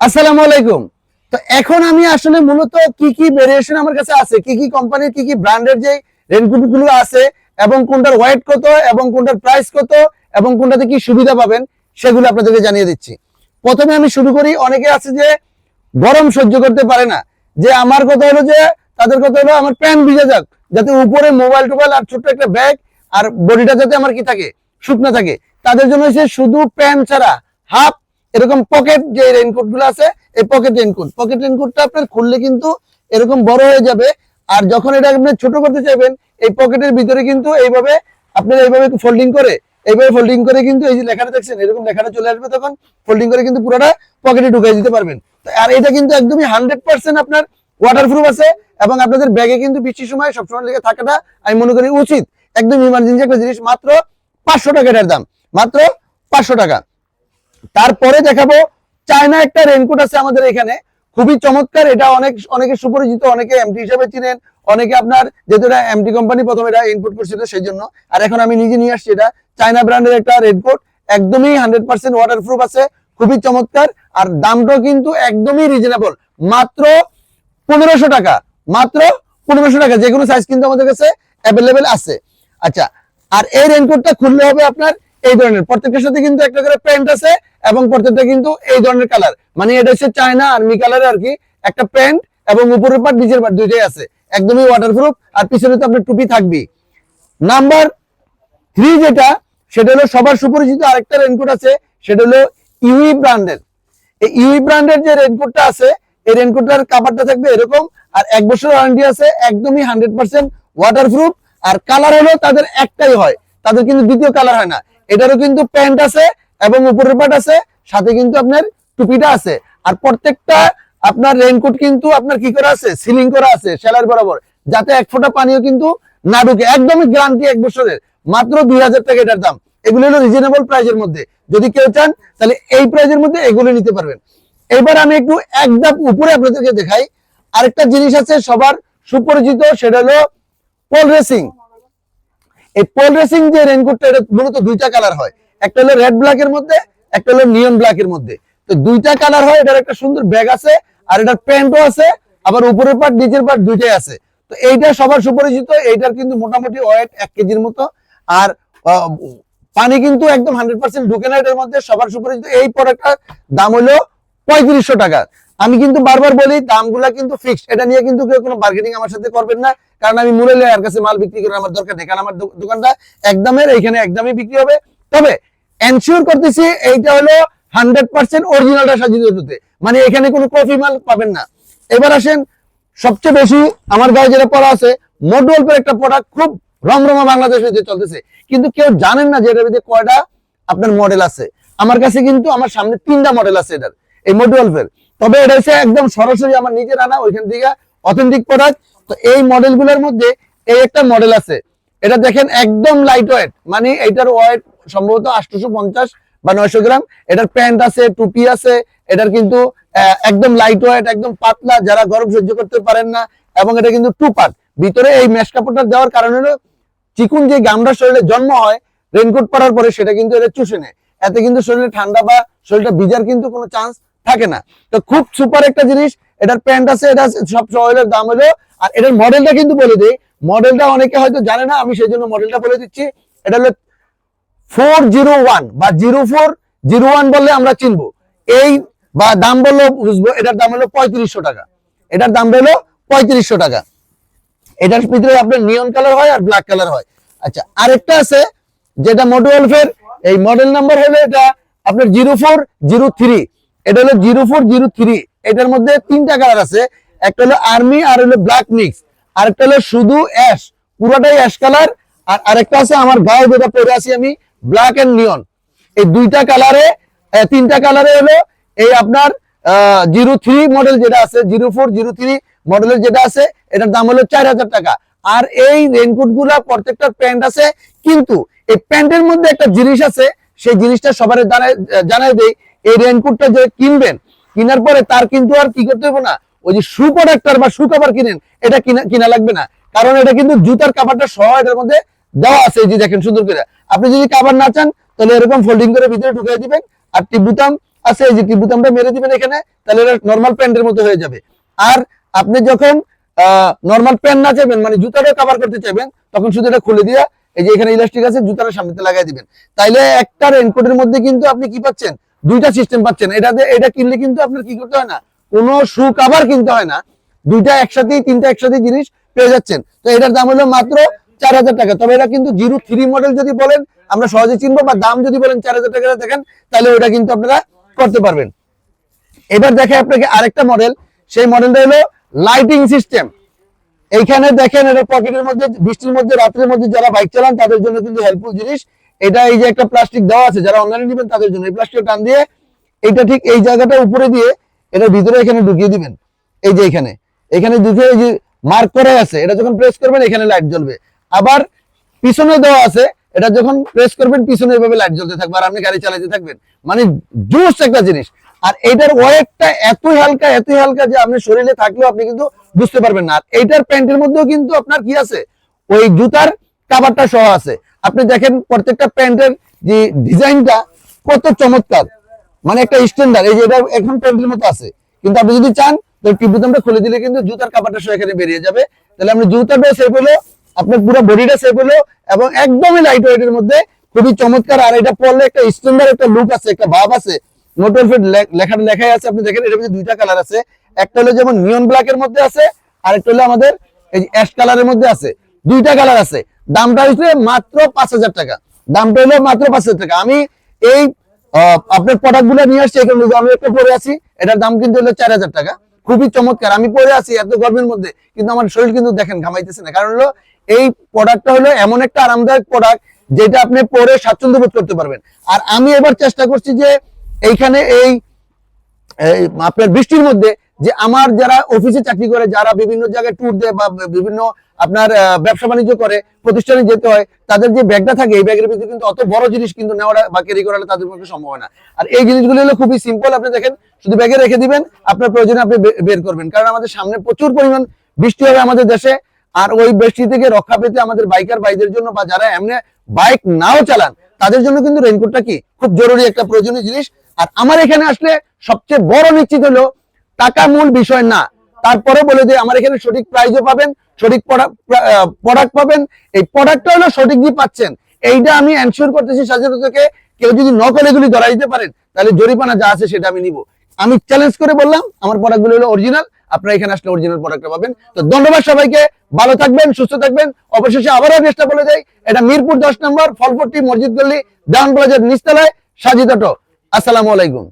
আসসালামু আলাইকুম। তো এখন আমি আসলে মূলত কি কি ভেরিয়েশন আমার কাছে আছে, কি কি কোম্পানির কি কি ব্র্যান্ডের যে রেনকোটগুলো আছে, এবং কোনটার ওয়েট কত, এবং কোনটার প্রাইস কত, এবং কোনটাতে কি সুবিধা পাবেন, সেগুলো আপনাদেরকে জানিয়ে দিচ্ছি। প্রথমে আমি শুরু করি, অনেকে আছে যে গরম সহ্য করতে পারে না। যে আমার কথা হলো যে, তাদের কথা হলো আমার প্যান্ট ভিজে যাক, যাতে উপরে মোবাইল টোবাইল আর ছোট্ট একটা ব্যাগ আর বডিটা যাতে আমার কি থাকে, শুকনা থাকে। তাদের জন্য শুধু প্যান্ট ছাড়া হাফ এরকম পকেট যে রেইনকোটগুলো আছে, এই পকেট রেনকোট পকেট রেইনকোটটা আপনার খুললে কিন্তু এরকম বড় হয়ে যাবে। আর যখন এটা আপনি ছোট করতে চাইবেন, এই পকেটের ভিতরে কিন্তু এইভাবে আপনার এইভাবে ফোল্ডিং করে, এইভাবে ফোল্ডিং করে কিন্তু এই যে লেখাটা দেখছেন, এরকম লেখাটা চলে আসবে তখন ফোল্ডিং করে কিন্তু পুরোটা পকেটে ঢুকিয়ে দিতে পারবেন। আর এটা কিন্তু একদমই হান্ড্রেড পার্সেন্ট আপনার ওয়াটারপ্রুফ আছে এবং আপনাদের ব্যাগে কিন্তু বৃষ্টির সময় সবসময় লেগে থাকাটা আমি মনে করি উচিত। একদম ইমার্জেন্সি একটা জিনিস, মাত্র পাঁচশো টাকা এটার দাম। মাত্র পাঁচশো টাকা। তারপরে দেখাবো, চায়না একটা রেনকোট আছে আমাদের এখানে। খুবই চমৎকার, এটা অনেক, অনেকে সুপরিচিত, অনেকে এমটি হিসেবে চিনেন, অনেকে আপনার যেহেতু এটা এমটি কোম্পানি প্রথমে এটা ইনপুট করছিল সেই জন্য আর এখন আমি নিজে নিয়ে আসছি এটা, চায়না ব্র্যান্ডের একটা রেনকোট একদমই হান্ড্রেড পার্সেন্ট ওয়াটারপ্রুফ আছে, খুবই চমৎকার, আর দামটাও কিন্তু একদমই রিজনেবল মাত্র পনেরোশো টাকা, মাত্র পনেরোশো টাকা যে কোনো সাইজ কিন্তু আমাদের কাছে অ্যাভেলেবেল আছে। আচ্ছা আর এই রেনকোটটা খুললে হবে আপনার এই ধরনের। প্রত্যেকটার সাথে কিন্তু একটা করে প্যান্ট আছে এবং প্রত্যেকটা কিন্তু এই ধরনের কালার মানে এটা হচ্ছে চায়না আর্মি কালার আর কি, একটা প্যান্ট এবং উপরের পাট নিচের পাট দুইটাই আছে। একদমই ওয়াটারপ্রুফ আর পিছনে তো আপনার টুপি থাকবেই। নাম্বার থ্রি যেটা, সেটা হলো সবার সুপরিচিত আরেকটা রেনকোট আছে, সেটা হলো ইউই ব্র্যান্ডের এই ইউই ব্র্যান্ডের যে রেনকোটটা আছে, এই রেনকোটটার কাভারটা থাকবে এরকম, আর এক বছর ওয়ারেন্টি আছে, একদমই হান্ড্রেড পার্সেন্ট ওয়াটারপ্রুফ আর কালার হলো তাদের একটাই হয়, তাদের কিন্তু দ্বিতীয় কালার হয় না। এটারও কিন্তু প্যান্ট আছে এবং উপরের পাট আছে, সাথে কিন্তু আপনার টুপিটা আছে। আর প্রত্যেকটা আপনার রেনকোট কিন্তু আপনার কি করা আছে? সিলিং করা আছে সেলার বরাবর। যাতে এক ফোঁটা পানিও কিন্তু না ঢুকে। একদমই গ্যারান্টি এক বছরের। মাত্র দুই হাজার টাকা এটার দাম। এগুলো হলো রিজনেবল প্রাইজের মধ্যে। যদি কেউ চান, তাহলে এই প্রাইজের মধ্যে এগুলো নিতে পারবেন। এবার আমি একটু এক ধাপ উপরে আপনাদেরকে দেখাই। আরেকটা জিনিস আছে সবার সুপরিচিত, সেটা হলো পোল রেসিং এই পোল রেসিং যে রেনকোটটা এটা মূলত দুইটা কালার হয়। একটা হলো রেড ব্ল্যাক এর মধ্যে, একটা হলো নিয়ন ব্ল্যাক এর মধ্যে। তো দুইটা কালার হয়, এটার একটা সুন্দর ব্যাগ আছে, আর এটার প্যান্টও আছে, আবার উপরের পার্ট নিচের পার্ট দুইটাই আছে। তো এইটা সবার সুপরিচিত, এইটার কিন্তু মোটামুটি ওয়েট এক কেজির মতো। আর পানি কিন্তু একদম হান্ড্রেড পার্সেন্ট ঢুকে না এটার মধ্যে, সবার সুপরিচিত। এই প্রোডাক্টটার দাম হলো পঁয়ত্রিশশো টাকা। আমি কিন্তু বারবার বলি, দামগুলা কিন্তু ফিক্সড এটা নিয়ে কিন্তু কেউ কোনো বার্গেনিং আমার সাথে করবেন না। কারণ আমি মূল্য আর কাছে মাল বিক্রি করে আমার দরকার নেই। কারণ আমার দোকানটা একদমের এইখানে একদমই বিক্রি হবে। তবে এনশিওর করতেছি এইটা হলো হান্ড্রেড পার্সেন্ট অরিজিনালটা সাজিয়ে দিতে মানে এখানে কোনো কফি মাল পাবেন না। এবার আসেন, সবচেয়ে বেশি আমার গায়ে যেটা পড়া আছে মোডওয়ালপের একটা প্রোডাক্ট খুব রমরমা বাংলাদেশে যে চলতেছে। কিন্তু কেউ জানেন না যে এটার ভিতরে কয়টা আপনার মডেল আছে। আমার কাছে কিন্তু আমার সামনে তিনটা মডেল আছে এটার, এই মোডওয়ালপের তবে এটা হচ্ছে একদম সরাসরি আমার নিজের আনা, ওইখান থেকে অথেন্টিক প্রোডাক্ট তো এই মডেলগুলোর মধ্যে এই একটা মডেল আছে। এটা দেখেন একদম লাইট ওয়েট মানে এটার ওয়েট সম্ভবত আটশোশো পঞ্চাশ বা নয়শো গ্রাম। এটার প্যান্ট আছে, টুপি আছে, এটার কিন্তু একদম লাইট ওয়েট একদম পাতলা, যারা গরম সহ্য করতে পারেন না, এবং এটা কিন্তু টু পার্ট ভিতরে এই মেশ কাপড়টা দেওয়ার কারণে চিকুন যে গামটা শরীরে জন্ম হয় রেনকোট পরার পরে সেটা কিন্তু এটা চুষে নেয়। এতে কিন্তু শরীরে ঠান্ডা বা শরীরটা ভিজার কিন্তু কোনো চান্স থাকে না। তো খুব সুপার একটা জিনিস, এটার প্যান্ট আছে, এটা সব অয়েলের দাম হলো। আর এটার মডেলটা কিন্তু বলে দিই মডেলটা অনেকে হয়তো জানে না, আমি সেই জন্য মডেলটা বলে দিচ্ছি। এটা হলো ফোর জিরো ওয়ান বা জিরো ফোর জিরো ওয়ান বললে আমরা চিনবো। এই বা দাম বলল, বুঝব, এটার দাম হলো পঁয়ত্রিশশো টাকা। এটার দাম হলো পঁয়ত্রিশশো টাকা। এটার ভিতরে আপনার নিয়ন কালার হয় আর ব্ল্যাক কালার হয়। আচ্ছা আরেকটা আছে, যেটা মডেলফের এই মডেল নাম্বার হলো এটা আপনার জিরো ফোর জিরো থ্রি এটা হলো জিরো ফোর, জিরো থ্রি। এটার মধ্যে তিনটা কালার আছে। একটা হলো আর্মি, আর হলো ব্ল্যাক মিক্স। আরেকটা হলো শুধু অ্যাশ। পুরোটাই অ্যাশ কালার। আর আরেকটা আছে আমার গায়ে যেটা পরে আছি আমি, ব্ল্যাক এন্ড নিয়ন। এই দুইটা কালারে তিনটা কালারে হলো এই আপনার জিরো থ্রি মডেল যেটা আছে, জিরো ফোর, জিরো থ্রি মডেলের যেটা আছে, এটার দাম হলো চার হাজার টাকা। আর এই রেনকোটগুলা প্রত্যেকটা প্যান্ট আছে, কিন্তু এই প্যান্টের মধ্যে একটা জিনিস আছে, সেই জিনিসটা সবার জানাই দেই। এই রেনকোটটা যে কিনবেন, কেনার পরে তার কিন্তু আর কি করতে হবে না? ওই যে শু প্রোডাক্টার বা শু কাভার কিনেন, এটা কিনা কিনা লাগবে না। কারণ এটা কিন্তু জুতার কাভারটা সহ মধ্যে দেওয়া আছে, এই যে দেখেন সুন্দর করে। আপনি যদি কাভার না চান, তাহলে এরকম ফোল্ডিং করে ভিতরে ঢুকিয়ে দিবেন, আর টিপ বুতাম আছে, এই যে টিপ বুতামটা মেরে দিবেন এখানে, তাহলে এটা নর্মাল প্যান্টের মতো হয়ে যাবে। আর আপনি যখন নর্মাল প্যান্ট না চাইবেন মানে জুতাটা কভার করতে চাইবেন, তখন শুধু এটা খুলে দিয়ে, এই যে এখানে ইলাস্টিক আছে, জুতাটা সামনেতে লাগাই দিবেন। তাইলে একটা রেনকোটের মধ্যে কিন্তু আপনি কি পাচ্ছেন? দুইটা সিস্টেম পাচ্ছেন। এটাতে এটা কিনলে কিন্তু আপনার কি করতে হয় না, কোনো শু কাভার কিনতে হয় না। দুইটা একসাথেই, তিনটা একসাথে জিনিস পেয়ে যাচ্ছেন। তো এটার দাম হলো মাত্র চার হাজার টাকা। তবে এটা কিন্তু জিরো থ্রি মডেল যদি বলেন, আমরা সহজে চিনবো, বা দাম যদি বলেন চার হাজার টাকা দেখেন, তাহলে ওটা কিন্তু আপনারা করতে পারবেন। এবার দেখে আপনাকে আরেকটা মডেল সেই মডেলটা হলো লাইটিং সিস্টেম এইখানে দেখেন এটা পকেটের মধ্যে, বৃষ্টির মধ্যে, রাত্রের মধ্যে যারা বাইক চালান, তাদের জন্য কিন্তু হেল্পফুল জিনিস। এটা এই যে একটা প্লাস্টিক দেওয়া আছে, যারা অনলাইনে নেবেন তাদের জন্য। এই প্লাস্টিক টান দিয়ে এটা ঠিক এই জায়গাটা উপরে দিয়ে এটা ভিতরে এখানে ঢুকিয়ে দিবেন। এই যে এখানে। এখানে ঢুকে এই যে মার্ক করে আছে, এটা যখন প্রেস করবেন, এখানে লাইট জ্বলবে। আবার পিছনে দেওয়া আছে, এটা যখন প্রেস করবেন, পিছনে এভাবে লাইট জ্বলতে থাকবে আর আপনি গাড়ি চালাতে থাকবেন। মানে জুস একটা জিনিস। আর এটার ওয়েটটা এতই হালকা এতই হালকা যে আপনি শরীরে থাকলেও আপনি কিন্তু বুঝতে পারবেন না। আর এইটার প্যান্টের মধ্যেও কিন্তু আপনার কি আছে? ওই জুতার কাভারটা সহ আছে। আপনি দেখেন প্রত্যেকটা প্যান্টের যে ডিজাইনটা কত চমৎকার। মানে একটা স্ট্যান্ডার্ড এই যে এটা এখন প্যান্টের মতো আছে। কিন্তু আপনি যদি চান তো টিপ বুতামটা খুলে দিলে কিন্তু জুতার কাপড়টা সহ এখানে বেরিয়ে যাবে। তাহলে আপনি জুতাটা সেভ হলো, আপনার পুরো বডিটা সেভ হলো, এবং একদমই লাইট ওয়েটের মধ্যে খুবই চমৎকার। আর এটা পরলে একটা স্ট্যান্ডার্ড একটা লুক আছে, একটা ভাব আছে। নোটের ফিট লেখাটা লেখাই আছে, আপনি দেখেন এটার মধ্যে দুইটা কালার আছে। একটা হলো যেমন নিয়ন ব্ল্যাক এর মধ্যে আছে আর একটা হলো আমাদের এই অ্যাশ কালারের মধ্যে আছে। দুইটা কালার আছে। দামটা হচ্ছে মাত্র পাঁচ হাজার টাকা। দামটা হলো মাত্র পাঁচ হাজার টাকা। আমি এই আপনার প্রোডাক্টগুলো নিয়ে আসছি, এখানে আমি একটা পরে আছি, এটার দাম কিন্তু হলো চার হাজার টাকা। খুবই চমৎকার। আমি পরে আছি এত গরমের মধ্যে, কিন্তু আমার শরীর কিন্তু দেখেন, ঘামাইতেছে না। কারণ হলো এই প্রোডাক্টটা হলো এমন একটা আরামদায়ক প্রোডাক্ট যেটা আপনি পরে স্বাচ্ছন্দ্য বোধ করতে পারবেন। আর আমি এবার চেষ্টা করছি যে এইখানে এই এই আপনার বৃষ্টির মধ্যে যে আমার যারা অফিসে চাকরি করে, যারা বিভিন্ন জায়গায় ট্যুর দেয় বা বিভিন্ন আপনার ব্যবসা বাণিজ্য করে, প্রতিষ্ঠানে যেতে হয়, তাদের যে ব্যাগটা থাকে, এই ব্যাগের ভিতরে কিন্তু অত বড় জিনিস কিন্তু নেওয়াটা বা ক্যারি করাটা তাদের পক্ষে সম্ভব না। আর এই জিনিসগুলো হলো খুবই সিম্পল আপনি দেখেন, শুধু ব্যাগে রেখে দিবেন, আপনার প্রয়োজনে আপনি বের করবেন। কারণ আমাদের সামনে প্রচুর পরিমাণ বৃষ্টি হবে আমাদের দেশে, আর ওই বৃষ্টি থেকে রক্ষা পেতে আমাদের বাইকার বাইদের জন্য বা যারা এমনি বাইক নাও চালান, তাদের জন্য কিন্তু রেইনকোটটা কি? খুব জরুরি একটা প্রয়োজনীয় জিনিস। আর আমার এখানে আসলে সবচেয়ে বড় নিশ্চিত হলো, টাকা মূল বিষয় না। তারপরে বলে যে, আমার এখানে সঠিক প্রাইজও পাবেন সঠিক প্রোডাক্ট পাবেন। এই প্রোডাক্টটা হলো সঠিক যে পাচ্ছেন। এইটা আমি এনশিওর করতেছি স্বাধীনতাকে। কেউ যদি নকল এগুলি ধরা দিতে পারেন, তাহলে জরিমানা যা আছে সেটা আমি নিব। আমি চ্যালেঞ্জ করে বললাম, আমার প্রোডাক্টগুলো হলো অরিজিনাল আপনারা এখানে আসলে অরিজিনাল প্রোডাক্টটা পাবেন। তো ধন্যবাদ সবাইকে, ভালো থাকবেন, সুস্থ থাকবেন। অবশেষে আবারও চেষ্টা বলে যাই এটা মিরপুর দশ নম্বর ফলপট্টি মসজিদ গল্লি দেওয়ান প্লাজার নিচতলায় সাজিদ অটো আসসালামু আলাইকুম।